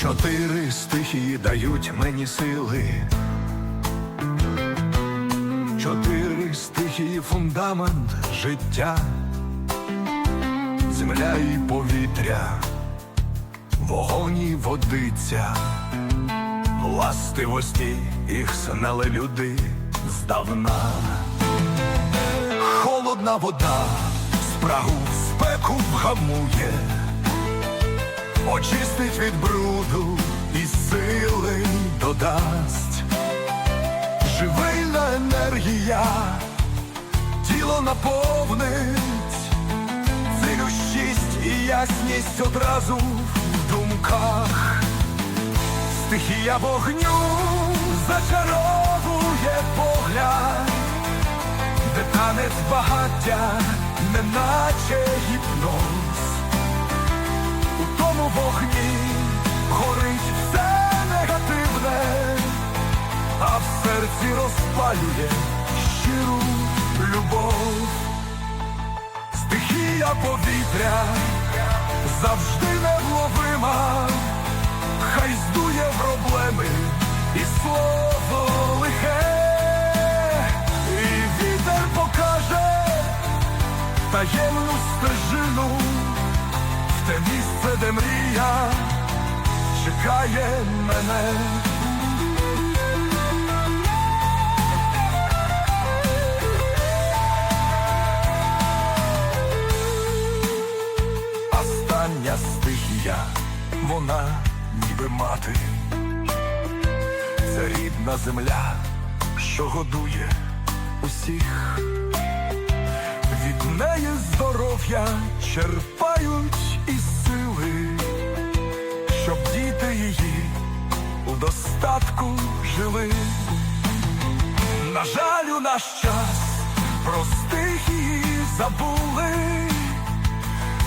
Чотири стихії дають мені сили. Чотири стихії фундамент життя, земля і повітря, вогонь і водиця, властивості їх знали люди здавна. Холодна вода, спрагу в спеку вгамує очистить від бруду і сили додасть. Живильна енергія, тіло наповнить, цілющість і ясність одразу в думках. Стихія вогню зачаровує погляд, де танець багаття, неначе гіпноз. Серці розпалює щиру любов. Стихія повітря завжди невловима, хай здує проблеми і слово лихе, і вітер покаже таємну стежину в те місце, де мрія чекає мене. Вона ніби мати. Це рідна земля, що годує усіх. Від неї здоров'я черпають і сили, щоб діти її у достатку жили. На жаль, у наш час простих її забули,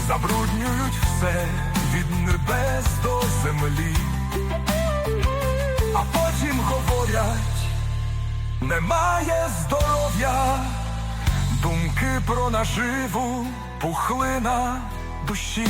забруднюють все від небес до землі, а потім говорять, немає здоров'я. Думки про наживу, пухлина душі.